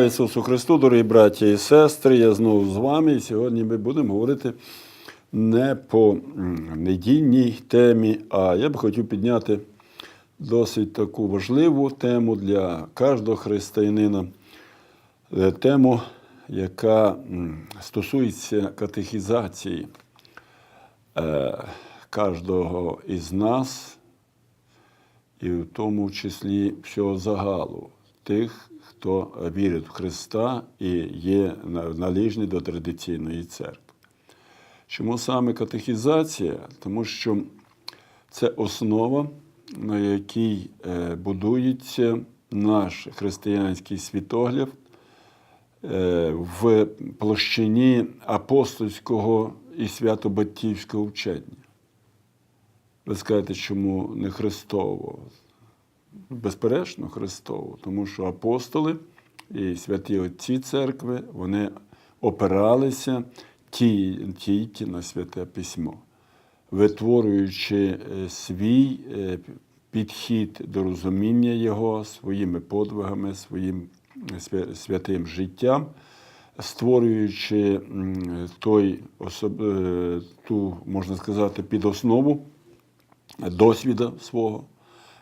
Слава Ісусу Христу, дорогі браття і сестри. Я знову з вами. І сьогодні ми будемо говорити не по недільній темі, а я б хотів підняти досить таку важливу тему для кожного християнина. Е, Тему, яка стосується катехізації е, кожного із нас, і в тому числі всього загалу, тих, хто вірить в Христа і є на- належний до традиційної церкви. Чому саме катехізація? Тому що це основа, на якій е, будується наш християнський світогляд е, в площині апостольського і святобатівського вчення. Ви скажете, чому не Христового? Безперечно, Христового, тому що апостоли і святі отці церкви вони опиралися ті- на святе письмо, витворюючи е, свій е, підхід до розуміння його своїми подвигами, своїм святим життям, створюючи той особ... е, ту, можна сказати, підоснову досвіда свого,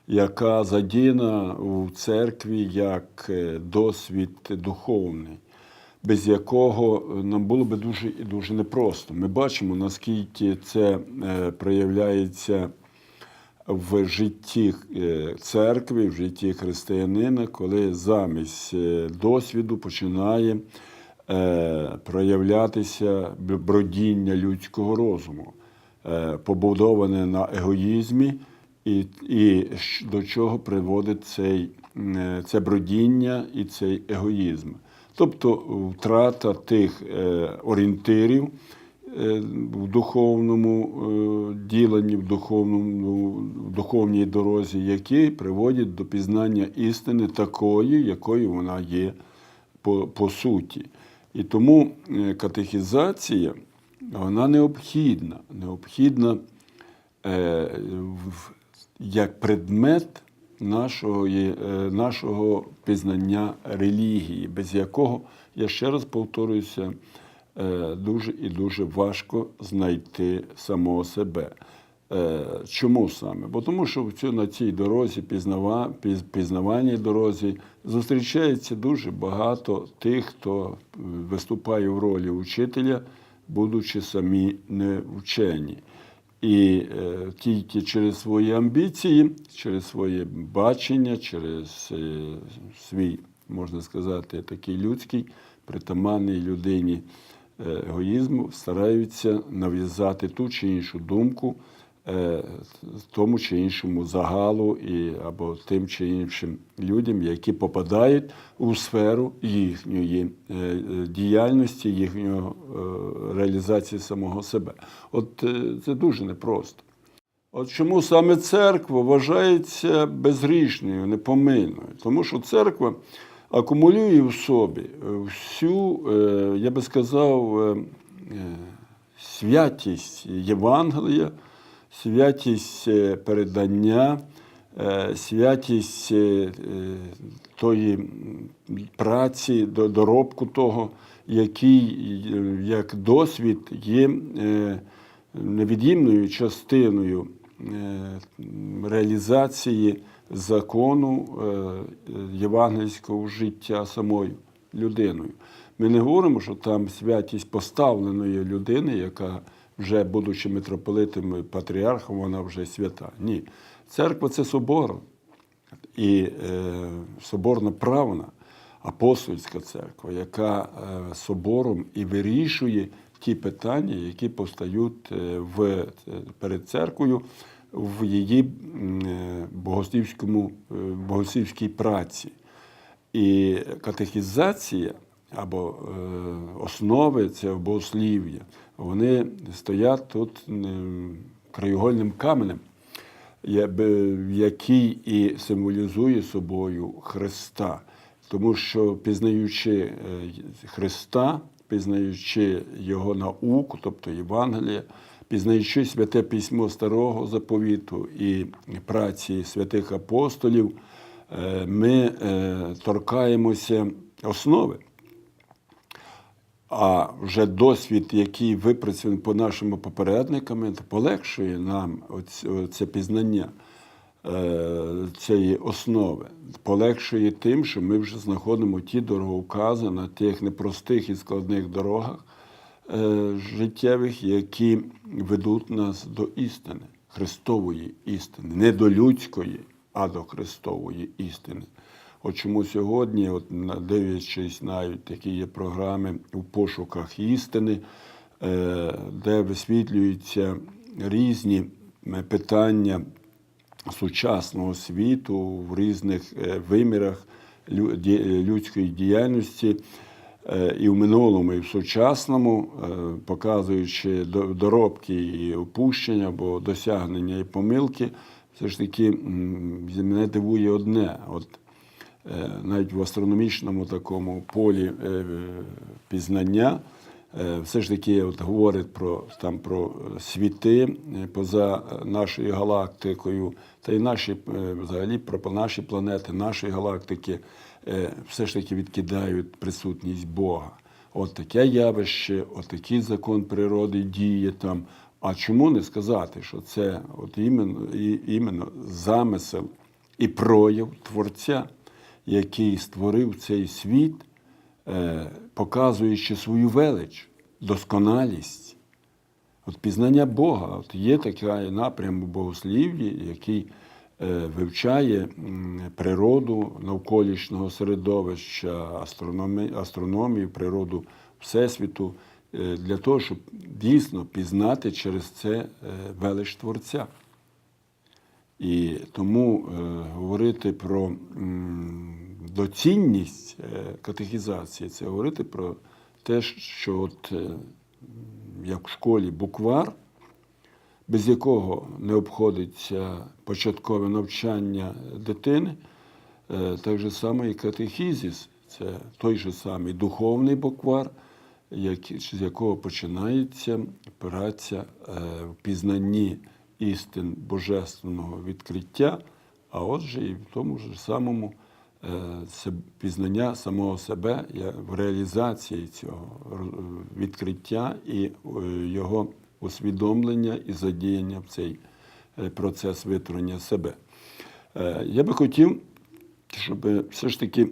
яка задіяна у церкві як е, досвід духовний, без якого нам було би дуже і дуже непросто. Ми бачимо, наскільки це е, проявляється в житті е, церкви, в житті християнина, коли замість е, досвіду починає е, проявлятися бродіння людського розуму, е, побудоване на егоїзмі, і, і до чого приводить цей, е, це бродіння і цей егоїзм. Тобто втрата тих е, орієнтирів, е, в духовному діленні, в духовному, в духовній дорозі, які приводять до пізнання істини такої, якою вона є по, по суті. І тому катехізація вона необхідна, необхідна в- як предмет нашого, е, нашого пізнання релігії, без якого, я ще раз повторююся, е, дуже і дуже важко знайти самого себе. Е, Чому саме? Бо тому, що на цій дорозі, пізнава, піз- пізнавальній дорозі, зустрічається дуже багато тих, хто виступає в ролі учителя, будучи самі не вчені. І е, тільки через свої амбіції, через своє бачення, через е, свій, можна сказати, такий людський, притаманний людині егоїзму, стараються нав'язати ту чи іншу думку е, тому чи іншому загалу і, або тим чи іншим людям, які попадають у сферу їхньої е, е, діяльності, їхньої е, реалізації самого себе. От е, це дуже непросто. От чому саме церква вважається безгрішною, непомильною? Тому що церква акумулює в собі е, всю, е, я би сказав, е, е, святість Євангелія, святість е, передання, е, святість е, тої праці, доробку того, який як досвід є невід'ємною частиною реалізації закону євангельського життя самою людиною. Ми не говоримо, що там святість поставленої людини, яка вже, будучи митрополитом і патріархом, вона вже свята. Ні. Церква це собор. І е, соборна правна апостольська церква, яка е, собором і вирішує ті питання, які постають е, в, е, перед церквою в її е, богослівському, богослівській праці. І катехізація або е, основи цього богослів'я, вони стоять тут краєгольним каменем, який і символізує собою Христа. Тому що пізнаючи е, Христа, пізнаючи Його науку, тобто Євангелія, пізнаючи святе письмо Старого Заповіту і праці святих апостолів, е, ми е, торкаємося основи. А вже досвід, який випрацьований по нашими попередниками, полегшує нам це пізнання е, цієї основи. Полегшує тим, що ми вже знаходимо ті дороговкази на тих непростих і складних дорогах е, життєвих, які ведуть нас до істини, Христової істини, не до людської, а до Христової істини. От чому сьогодні, от дивлячись навіть такі є програми у пошуках істини, е, де висвітлюються різні е, питання сучасного світу в різних е, вимірах людської діяльності. І в минулому, і в сучасному, показуючи до- доробки і опущення або досягнення і помилки, все ж таки мене дивує одне. От навіть в астрономічному такому полі е, пізнання, е, все ж таки от говорить про, там, про світи е, поза нашою галактикою, та й наші, е, взагалі про наші планети, нашої галактики, е, все ж таки відкидають присутність Бога. От таке явище, от такий закон природи діє там. А чому не сказати, що це от іменно, іменно замисел і прояв Творця, який створив цей світ, е, показуючи свою велич, досконалість. От пізнання Бога, от є такий напрям у богослів'ї, який е, вивчає природу навколишнього середовища, астрономію, природу Всесвіту, е, для того, щоб дійсно пізнати через це велич Творця. І тому е, говорити про доцільність е, катехізації це говорити про те, що от, е, як в школі буквар, без якого не обходиться початкове навчання дитини, так же само і катехізіс це той же самий духовний буквар, з якого починається праця в пізнанні істин божественного відкриття, а отже, і в тому ж самому е, пізнання самого себе в реалізації цього відкриття і е, його усвідомлення і задіяння в цей е, процес витворення себе. Е, Я би хотів, щоб все ж таки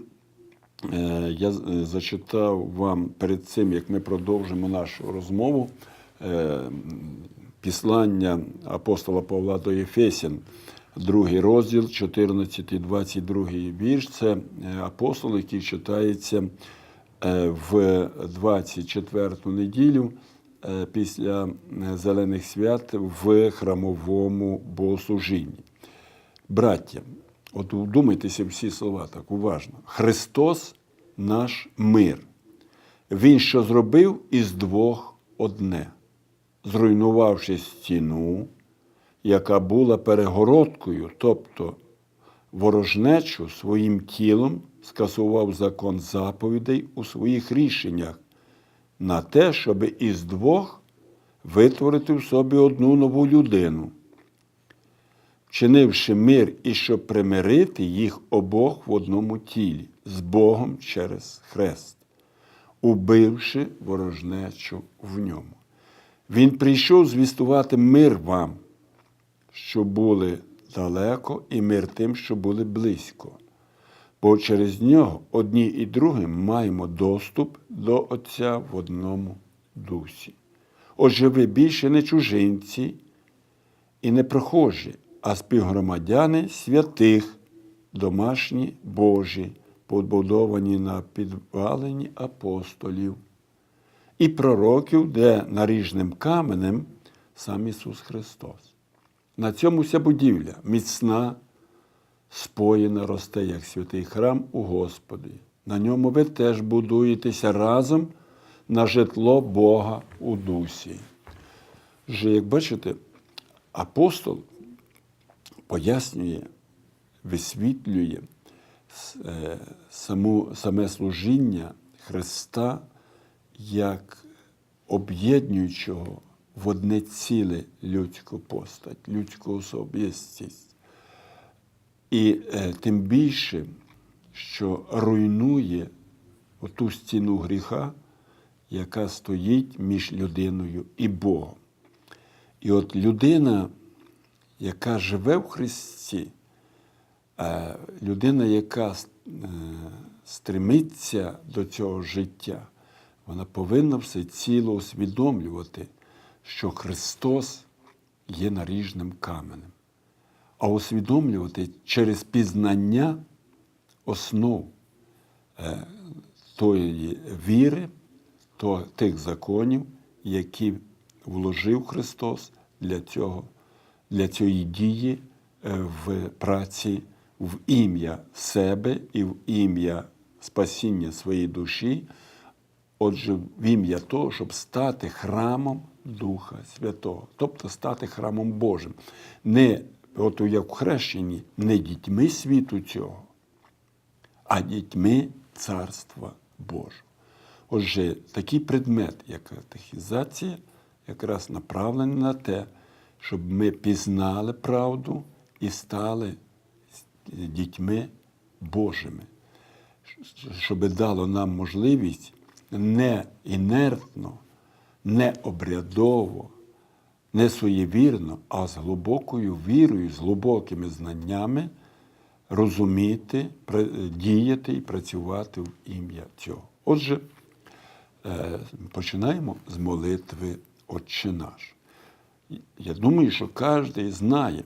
е, я е, зачитав вам перед цим, як ми продовжимо нашу розмову, е, післання апостола Павла до Єфесян, другий розділ, 14, 22 вірш. Це е, апостол, який читається е, в 24 неділю е, після зелених свят в храмовому богослужінні. Браття, от вдумайтеся всі слова так уважно. Христос наш мир. Він що зробив із двох одне, зруйнувавши стіну, яка була перегородкою, тобто ворожнечу своїм тілом скасував закон заповідей у своїх рішеннях на те, щоб із двох витворити в собі одну нову людину вчинивши мир і щоб примирити їх обох в одному тілі з Богом через хрест, убивши ворожнечу в ньому. Він прийшов звістувати мир вам, що були далеко, і мир тим, що були близько. Бо через нього одні і другі маємо доступ до Отця в одному дусі. Отже, ви більше не чужинці, і не прохожі, а співгромадяни святих, домашні Божі, побудовані на підвалині апостолів і пророків, де наріжним каменем сам Ісус Христос. На цьому вся будівля міцна, споєна росте, як святий храм у Господі. На ньому ви теж будуєтеся разом на житло Бога у дусі. Вже, як бачите, апостол пояснює, висвітлює е, саму, саме служіння Христа як об'єднуючого в одне ціле людську постать, людську особистість. І е, тим більше, що руйнує оту стіну гріха, яка стоїть між людиною і Богом. І от людина, яка живе в Христі, е, людина, яка е, стремиться до цього життя, вона повинна все ціло усвідомлювати, що Христос є наріжним каменем, а усвідомлювати через пізнання основ е, тої віри, тих законів, які вложив Христос для цього, для цієї дії е, в праці в ім'я себе і в ім'я спасіння своєї душі, отже, в ім'я того, щоб стати храмом Духа Святого, тобто стати храмом Божим. Не, от як в хрещенні, не дітьми світу цього, а дітьми Царства Божого. Отже, такий предмет, як катехізація, якраз направлений на те, щоб ми пізнали правду і стали дітьми Божими, щоб дало нам можливість не інертно, не обрядово, не своєвірно, а з глибокою вірою, з глибокими знаннями розуміти, діяти і працювати в ім'я цього. Отже, е, починаємо з молитви Отче наш. Я думаю, що кожен знає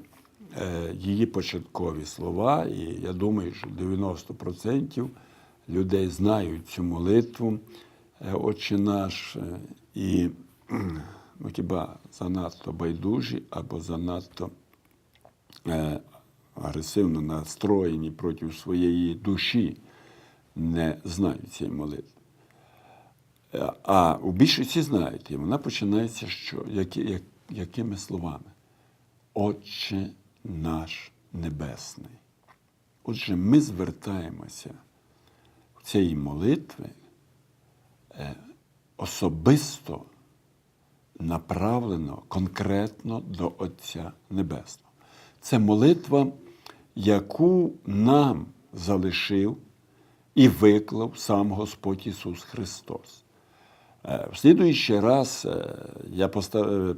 е, її початкові слова, і я думаю, що 90% людей знають цю молитву Отче наш, е, і ну, хіба занадто байдужі або занадто е, агресивно настроєні проти своєї душі, не знають цієї молитви. Е, А у більшості знають, і вона починається що? Які, як, якими словами? Отче наш Небесний. Отже, ми звертаємося в цієї молитви е, особисто направлено конкретно до Отця Небесного. Це молитва, яку нам залишив і виклав сам Господь Ісус Христос. Е, В слідуючий раз е, я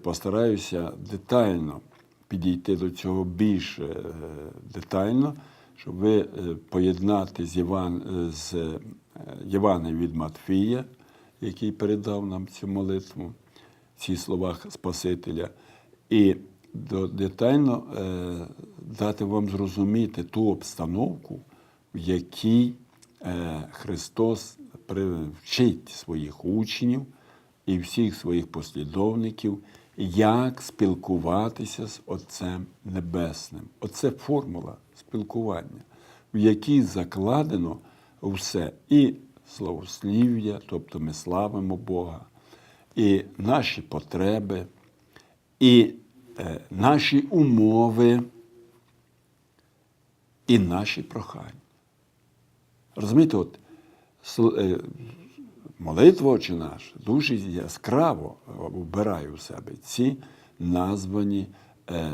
постараюся детально підійти до цього більш е, детально, щоб ви е, поєднати з Єван, е, з е, Євангелієм від Матфія, який передав нам цю молитву, ці слова Спасителя, і детально е, дати вам зрозуміти ту обстановку, в якій е, Христос при- вчить своїх учнів і всіх своїх послідовників, як спілкуватися з Отцем Небесним. Оце формула спілкування, в якій закладено все і славослів'я, тобто ми славимо Бога, і наші потреби, і е, наші умови, і наші прохання. Розумієте, от е, молитва «Отче наш дуже яскраво вбирає у себе ці названі е,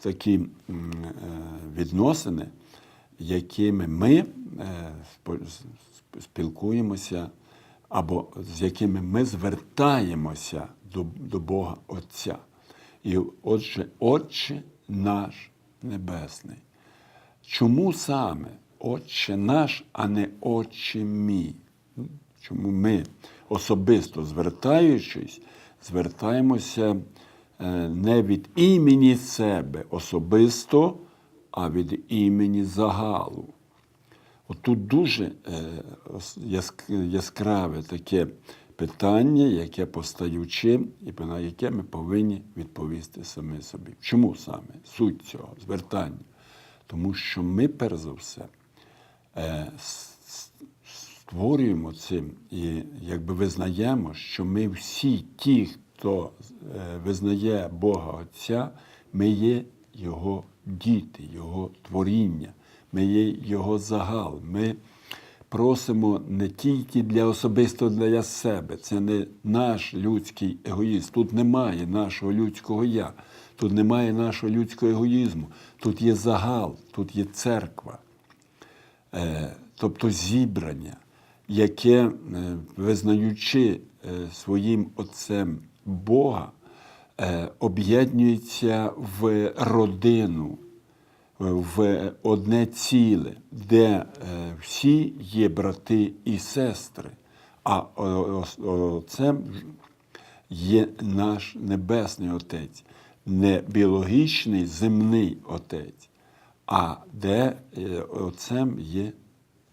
такі е, відносини, якими ми е, спілкуємося, або з якими ми звертаємося до, до Бога Отця. І отже, Отче наш Небесний. Чому саме Отче наш, а не Отче мій? Чому ми особисто звертаючись, звертаємося е, не від імені себе особисто, а від імені загалу. От тут дуже е, яскраве таке питання, яке постаючи, і на яке ми повинні відповісти самі собі. Чому саме суть цього звертання? Тому що ми, перш за все, е, створюємо цим і якби визнаємо, що ми всі ті, хто е, визнає Бога Отця, ми є Його діти, Його творіння, ми є Його загал. Ми просимо не тільки для особисто для себе, це не наш людський егоїзм. Тут немає нашого людського я, тут немає нашого людського егоїзму, тут є загал, тут є церква. Е, тобто зібрання. яке, е, визнаючи е, своїм Отцем Бога, об'єднується в родину, в одне ціле, де е, всі є брати і сестри, а о- є наш Небесний Отець, не біологічний земний Отець, а де е, Отцем є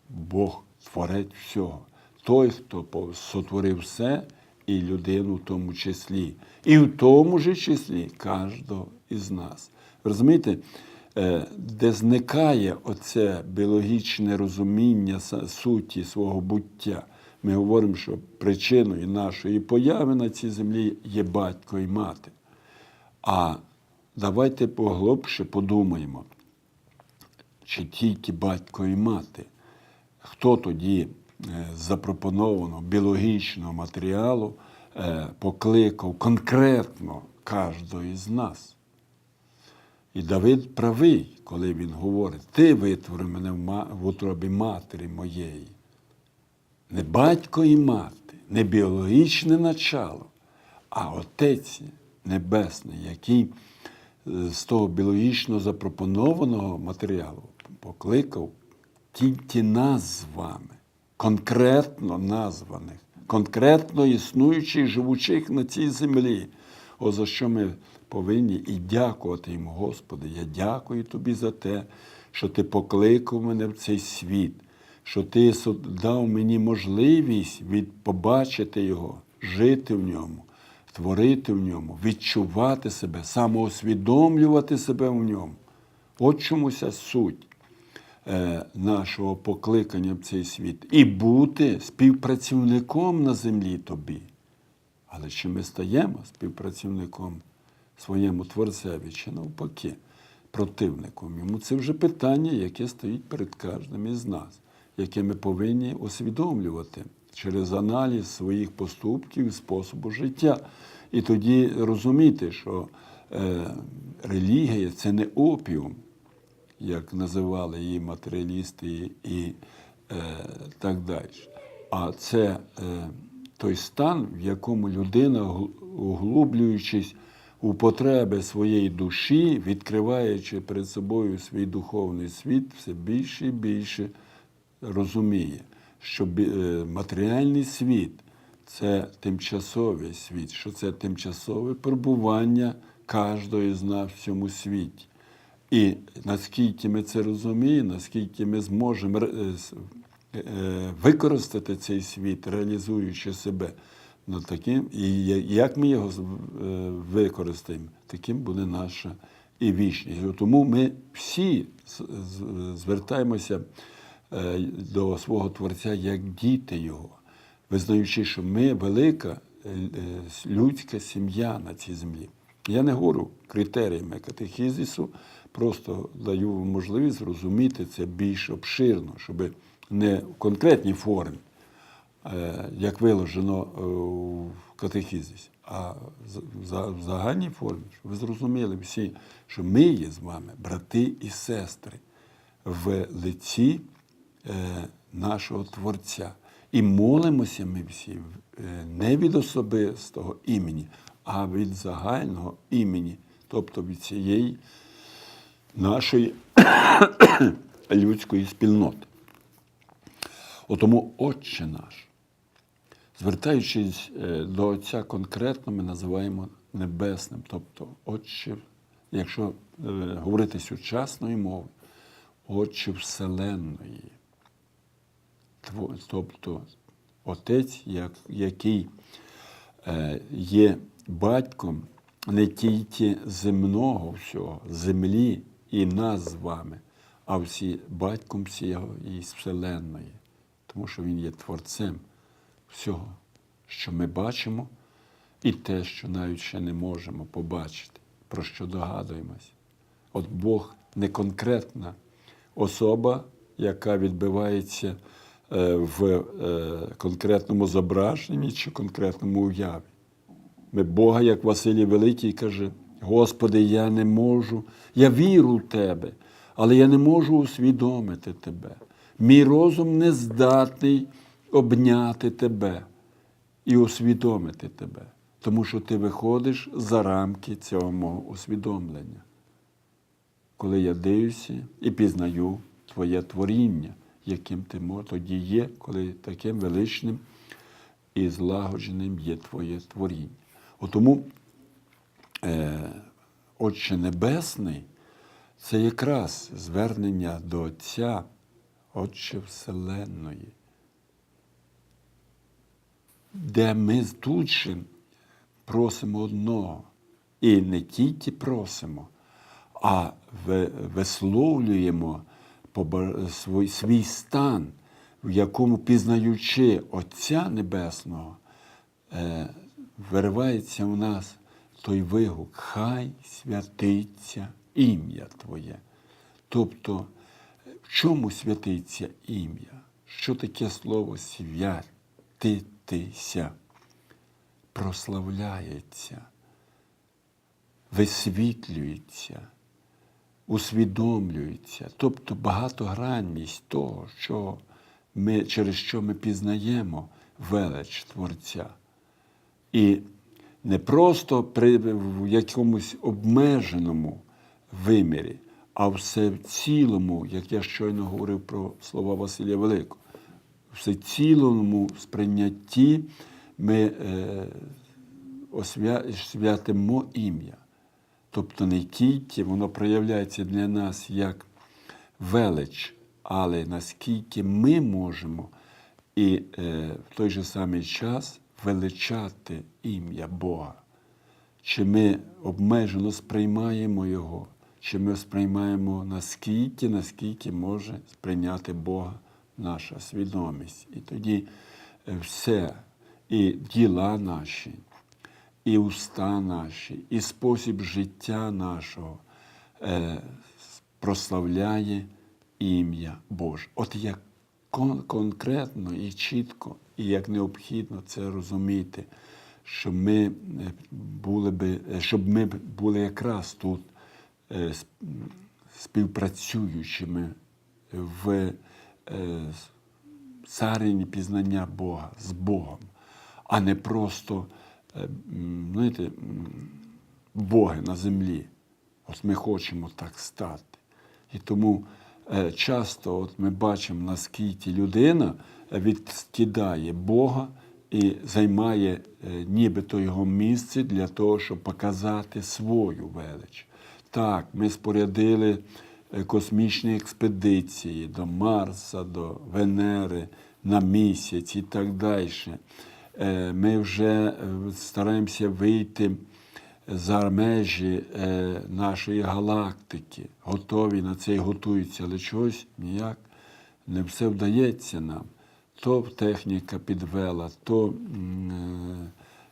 Бог, Творець всього. Той, хто сотворив все, і людину в тому числі, і в тому ж числі кожного із нас. Розумієте, де зникає оце біологічне розуміння суті свого буття. Ми говоримо, що причиною нашої появи на цій землі є батько і мати. А давайте поглибше подумаємо, чи тільки батько і мати. Хто тоді е, з запропонованого біологічного матеріалу е, покликав конкретно кожного із нас? І Давид правий, коли він говорить: Ти витворив мене в утробі матері моєї. Не батько і мати, не біологічне начало, а Отець Небесний, який е, з того біологічно запропонованого матеріалу покликав тільки нас з вами, конкретно названих, конкретно існуючих, живучих на цій землі. О, за що ми повинні і дякувати йому, Господи. Я дякую тобі за те, що ти покликав мене в цей світ, що ти дав мені можливість від побачити його, жити в ньому, творити в ньому, відчувати себе, самоусвідомлювати себе в ньому. От чомуся суть е, нашого покликання в цей світ. І бути співпрацівником на землі тобі. Але чи ми стаємо співпрацівником своєму Творцеві, чи навпаки, противником йому? Це вже питання, яке стоїть перед кожним із нас, яке ми повинні усвідомлювати через аналіз своїх поступків і способу життя. І тоді розуміти, що е, релігія це не опіум, як називали її матеріалісти і е, так далі. А це е, той стан, в якому людина, гл- углублюючись у потреби своєї душі, відкриваючи перед собою свій духовний світ, все більше і більше розуміє, що е, матеріальний світ це тимчасовий світ, що це тимчасове перебування кожного з нас в цьому світі. І наскільки ми це розуміємо, наскільки ми зможемо е, використати цей світ, реалізуючи себе, ну, таким, і як ми його е, використаємо, таким буде наша і вічність. Тому ми всі звертаємося е, до свого Творця як діти Його, визнаючи, що ми велика е, е, людська сім'я на цій землі. Я не говорю критеріями катехізису, просто даю можливість зрозуміти це більш обширно, щоб не в конкретній формі, е, як виложено е, в катехізисі, а в загальній формі, щоб ви зрозуміли всі, що ми є з вами брати і сестри в лиці е, нашого Творця. І молимося ми всі не від особистого імені, а від загального імені, тобто від цієї нашої людської спільноти. Отому Отче наш, звертаючись е, до Отця конкретно, ми називаємо небесним, тобто Отче, якщо е, говорити сучасною мовою, Отче Вселенної. Тобто Отець, який е, є батьком не тільки земного всього, землі і нас з вами, а всі батьком і Вселенної, тому що Він є творцем всього, що ми бачимо, і те, що навіть ще не можемо побачити, про що догадуємось. От Бог не конкретна особа, яка відбивається е, в е, конкретному зображенні чи конкретному уяві. Ми Бога, як Василій Великий каже, Господи, я не можу, я віру в Тебе, але я не можу усвідомити Тебе. Мій розум не здатний обняти тебе і усвідомити тебе, тому що ти виходиш за рамки цього мого усвідомлення. Коли я дивлюся і пізнаю твоє творіння, яким ти тоді є, коли таким величним і злагодженим є твоє творіння. От тому е, Отче Небесний це якраз звернення до Отця, Отче Вселенної, де ми тут же просимо одного. І не тільки просимо, а висловлюємо свій, стан, в якому пізнаючи Отця Небесного, е, виривається у нас той вигук, хай святиться ім'я Твоє. Тобто, в чому святиться ім'я? Що таке слово святитися? Прославляється, висвітлюється, усвідомлюється. Тобто багатогранність того, що ми, через що ми пізнаємо велич Творця. І не просто при, в якомусь обмеженому вимірі, а все в цілому, як я щойно говорив про слова Василія Великого, в цілому сприйнятті ми е, святимо ім'я. Тобто не тільки воно проявляється для нас як велич, але наскільки ми можемо і е, в той же самий час величати ім'я Бога. Чи ми обмежено сприймаємо Його, чи ми сприймаємо наскільки, наскільки може сприйняти Бога наша свідомість. І тоді е, все, і діла наші, і уста наші, і спосіб життя нашого е, прославляє ім'я Боже. От як кон- конкретно і чітко, і як необхідно це розуміти, що ми е, були би, е, щоб ми були якраз тут е, співпрацюючими в е, царині пізнання Бога з Богом, а не просто е, знаєте, боги на землі. От ми хочемо так стати. І тому е, часто от ми бачимо, наскільки людина відкидає Бога і займає е, нібито його місце для того, щоб показати свою велич. Так, ми спорядили е, космічні експедиції до Марса, до Венери, на місяць і так далі. Е, Ми вже е, стараємося вийти за межі нашої галактики, готові на це і готуються, але чогось ніяк не все вдається нам. То техніка підвела, то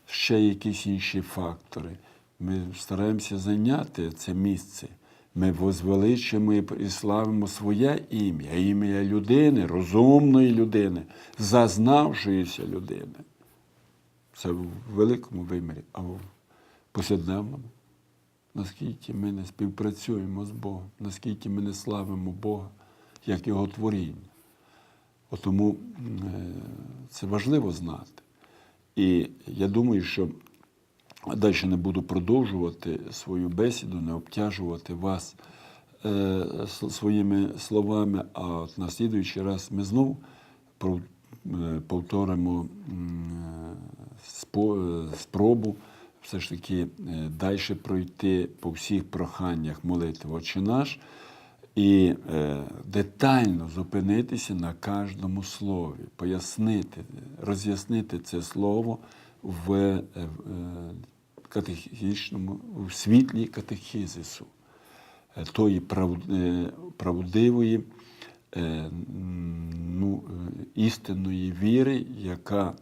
ще якісь інші фактори. Ми стараємося зайняти це місце. Ми возвеличуємо і- і славимо своє ім'я, ім'я людини, розумної людини, зазнавшоїся людини. Це в великому вимірі, а в повсякденному. Наскільки ми не співпрацюємо з Богом, наскільки ми не славимо Бога, як Його творіння. Тому е, це важливо знати. І я думаю, що далі не буду продовжувати свою бесіду, не обтяжувати вас е, своїми словами, а от на раз ми знов е, повторимо е, е, спробу все ж таки далі пройти по всіх проханнях молитви. Отче наш і детально зупинитися на кожному слові, пояснити, роз'яснити це слово в, е, е, катехічному, в світлі катехізису, е, тої прав- правдивої, ну, істинної віри, яка,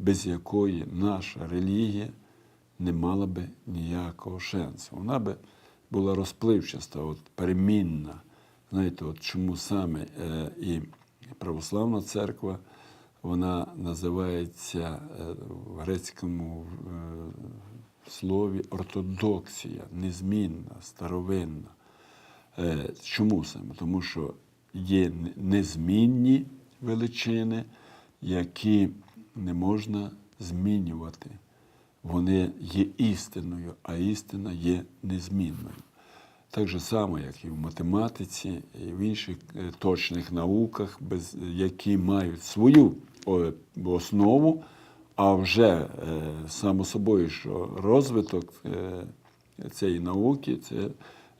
без якої наша релігія не мала би ніякого шансу. Вона би була розпливчаста, от, перемінна. Знаєте, от чому саме і православна церква, вона називається е, в грецькому е, слові ортодоксія, незмінна, старовинна. Е, Чому саме? Тому що є незмінні величини, які не можна змінювати. Вони є істиною, а істина є незмінною. Так же само, як і в математиці, і в інших точних науках, які мають свою о, основу, а вже е, само собою, що розвиток е, цієї науки це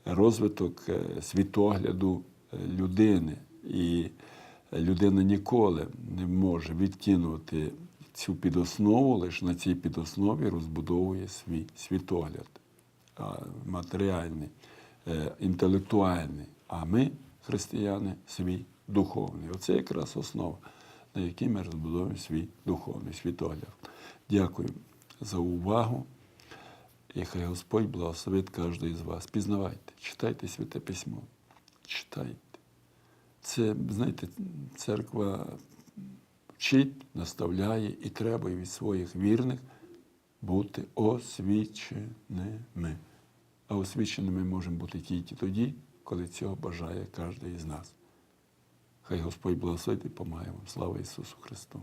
розвиток е, світогляду людини. І людина ніколи не може відкинути цю підоснову, лише на цій підоснові розбудовує свій світогляд матеріальний, інтелектуальний, а ми, християни, свій духовний. Оце якраз основа, на якій ми розбудовуємо свій духовний світогляд. Дякую за увагу. І хай Господь благословить кожного із вас. Пізнавайте, читайте Святе Письмо, читайте. Це, знаєте, церква вчить, наставляє і треба від своїх вірних бути освіченими. А освіченими можемо бути тільки тоді, коли цього бажає кожен із нас. Хай Господь благословить і помагає вам. Слава Ісусу Христу!